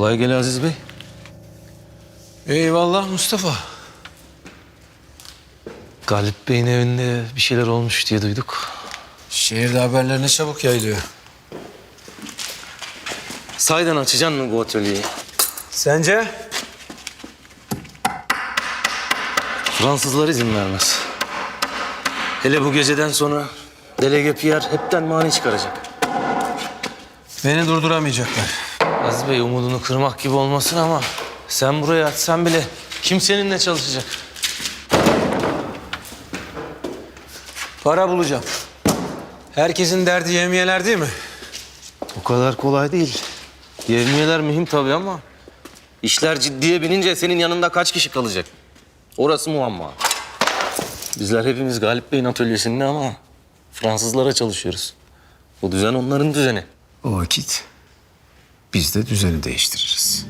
Kolay gele Aziz Bey. Eyvallah Mustafa. Galip Bey'in evinde bir şeyler olmuş diye duyduk. Şehirde haberler ne çabuk yayılıyor. Saydan açacaksın mı bu atölyeyi? Sence? Fransızlar izin vermez. Hele bu geceden sonra Delege Pierre hepten mani çıkaracak. Beni durduramayacaklar. Aziz Bey umudunu kırmak gibi olmasın ama sen buraya atsan bile kim seninle çalışacak? Para bulacağım. Herkesin derdi yemiyeler değil mi? O kadar kolay değil. Yevmiyeler mühim tabii ama işler ciddiye binince senin yanında kaç kişi kalacak? Orası muamma. Bizler hepimiz Galip Bey'in atölyesinde ama Fransızlara çalışıyoruz. Bu düzen onların düzeni. O vakit biz de düzeni değiştiririz.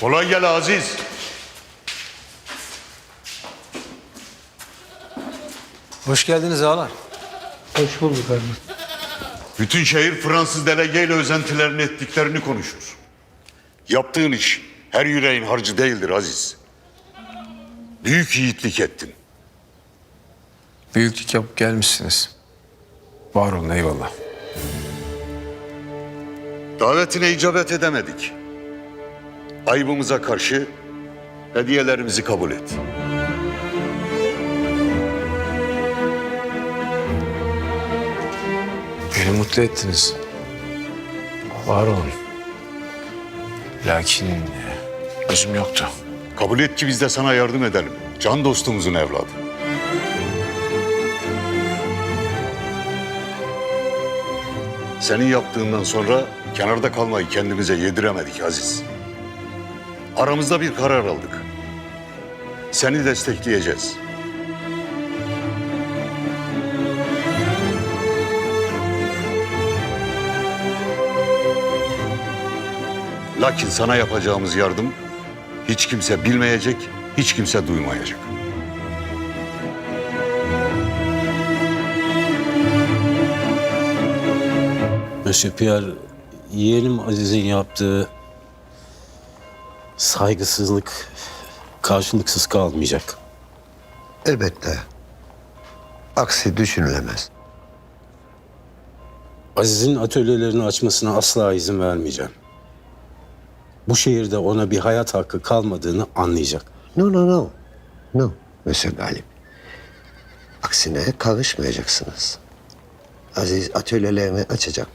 Kolay gel Aziz. Hoş geldiniz ağalar. Bütün şehir Fransız delegeyle özentilerini ettiklerini konuşur. Yaptığın iş her yüreğin harcı değildir Aziz. Büyük yiğitlik ettin. Büyüklük yapıp gelmişsiniz. Var olun eyvallah. Davetine icabet edemedik. Ayıbımıza karşı hediyelerimizi kabul et. Beni mutlu ettiniz. Var olun. Lakin e, özüm yoktu. Kabul et ki biz de sana yardım edelim. Can dostumuzun evladı. Senin yaptığından sonra kenarda kalmayı kendimize yediremedik Aziz. Aramızda bir karar aldık. Seni destekleyeceğiz. Lakin sana yapacağımız yardım hiç kimse bilmeyecek, hiç kimse duymayacak. Monsieur Pierre, yeğenim Aziz'in yaptığı saygısızlık karşılıksız kalmayacak. Elbette. Aksi düşünülemez. Aziz'in atölyelerini açmasına asla izin vermeyeceğim. Bu şehirde ona bir hayat hakkı kalmadığını anlayacak. No, no, no. No, Monsieur Galip. Aksine karışmayacaksınız. Aziz atölyelerini açacak.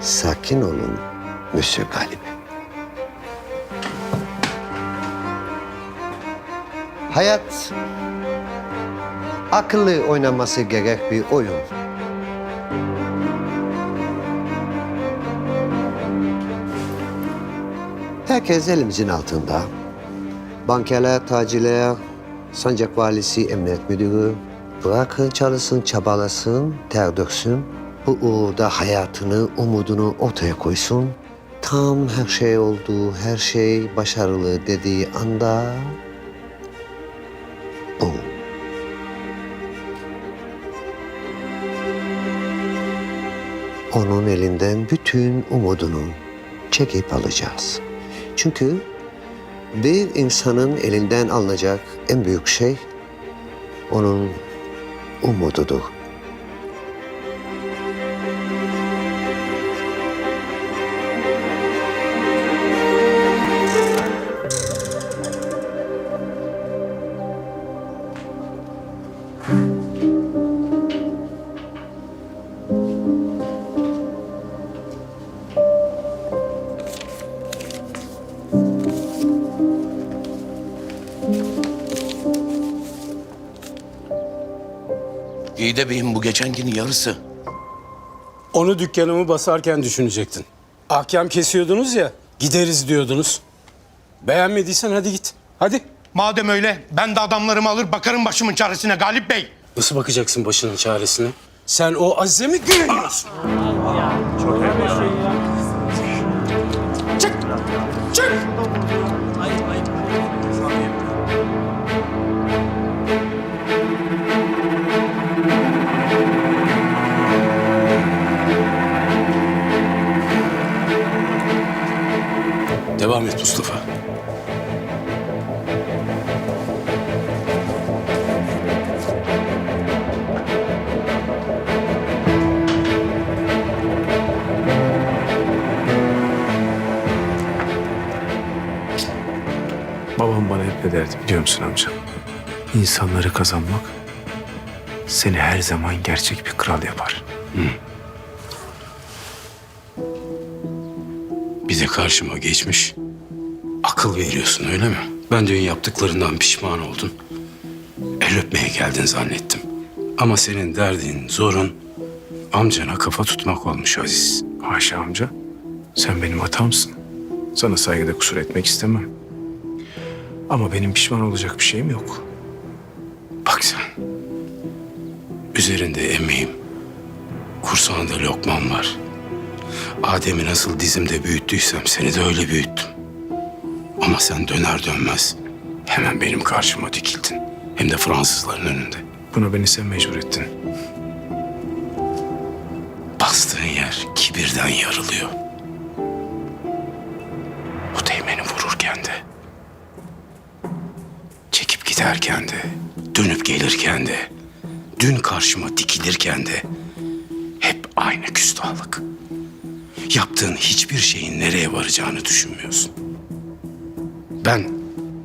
Sakin olun Monsieur Galip. Hayat akıllı oynaması gerek bir oyun. Herkes elimizin altında. Bankerler, tacirler, sancak valisi, emniyet müdürü. Bırakın çalışsın, çabalasın, ter döksün. Bu uğurda hayatını, umudunu ortaya koysun. Tam her şey oldu, her şey başarılı dediği anda... Boom. Onun elinden bütün umudunu çekip alacağız. Çünkü bir insanın elinden alınacak en büyük şey onun umududur. İyi de beyim bu geçenkinin yarısı. Onu dükkanımı basarken düşünecektin. Ahkam kesiyordunuz ya, gideriz diyordunuz. Beğenmediysen hadi git. Hadi. Madem öyle ben de adamlarımı alır bakarım başımın çaresine Galip Bey. Nasıl bakacaksın başının çaresine? Sen o Aziz'e mi güveniyorsun? Çık! Devam et Mustafa. Babam bana hep ne derdi biliyor musun amca? İnsanları kazanmak seni her zaman gerçek bir kral yapar. Hı. Bir de karşıma geçmiş. Akıl veriyorsun öyle mi? Ben dün yaptıklarından pişman oldun. El öpmeye geldin zannettim. Ama senin derdin, zorun amcana kafa tutmak olmuş Aziz. Haşa amca. Sen benim hatamsın. Sana saygıda kusur etmek istemem. Ama benim pişman olacak bir şeyim yok. Bak sen. Üzerinde emeğim. Kursağında lokmam var. Adem'i nasıl dizimde büyüttüysem seni de öyle büyüttüm. Ama sen döner dönmez hemen benim karşıma dikildin. Hem de Fransızların önünde. Buna beni sen mecbur ettin. Bastığın yer kibirden yarılıyor. Bu değmeni vururken de, çekip giderken de, dönüp gelirken de, dün karşıma dikilirken de hep aynı küstahlık. Yaptığın hiçbir şeyin nereye varacağını düşünmüyorsun. Ben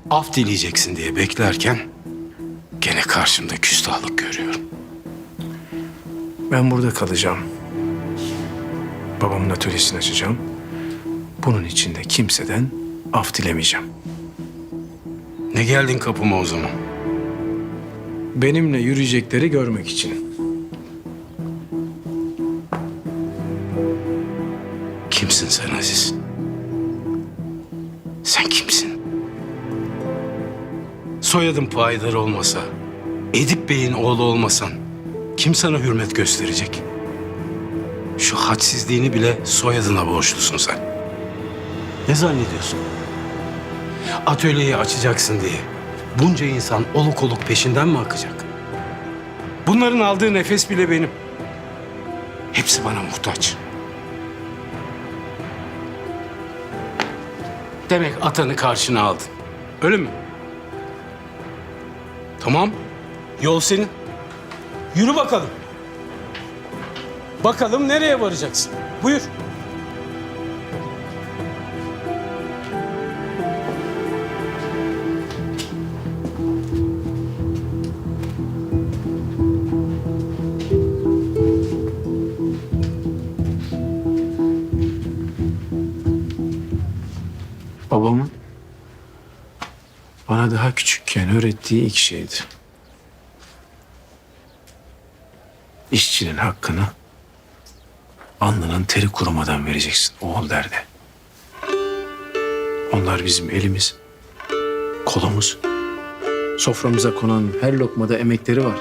af dileyeceksin diye beklerken gene karşımda küstahlık görüyorum. Ben burada kalacağım. Babamın atölyesini açacağım. Bunun için de kimseden af dilemeyeceğim. Ne geldin kapıma o zaman? Benimle yürüyecekleri görmek için. Kimsin sen Aziz? Sen kimsin? Soyadın payidar olmasa, Edip Bey'in oğlu olmasan kim sana hürmet gösterecek? Şu hadsizliğini bile soyadına borçlusun sen. Ne zannediyorsun? Atölyeyi açacaksın diye bunca insan oluk oluk peşinden mi akacak? Bunların aldığı nefes bile benim. Hepsi bana muhtaç. Demek atanı karşına aldın. Öyle mi? Tamam. Yol senin. Yürü bakalım. Bakalım nereye varacaksın? Buyur. Babamın bana daha küçükken öğrettiği ilk şeydi. İşçinin hakkını alnının teri kurumadan vereceksin oğul derdi. Onlar bizim elimiz, kolumuz. Soframıza konan her lokmada emekleri var.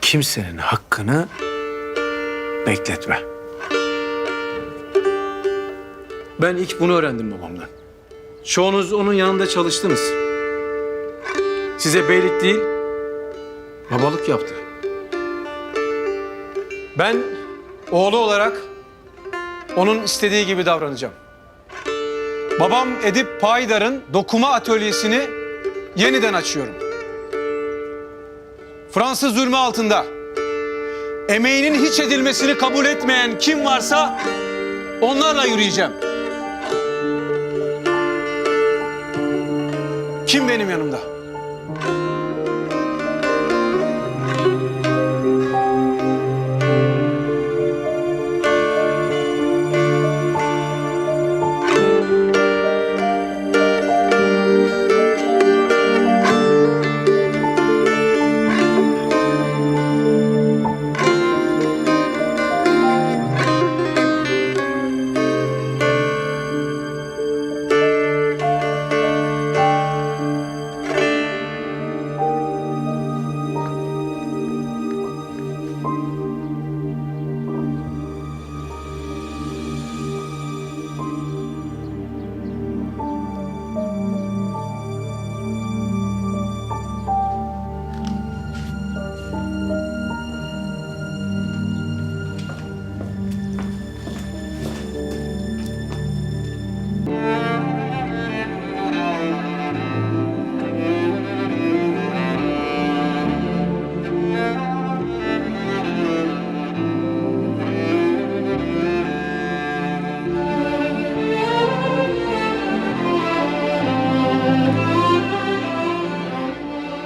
Kimsenin hakkını bekletme. Ben ilk bunu öğrendim babamdan. Çoğunuz onun yanında çalıştınız. Size beylik değil, babalık yaptı. Ben oğlu olarak onun istediği gibi davranacağım. Babam Edip Paydar'ın dokuma atölyesini yeniden açıyorum. Fransız zulmü altında emeğinin hiç edilmesini kabul etmeyen kim varsa onlarla yürüyeceğim. Benim yanımda?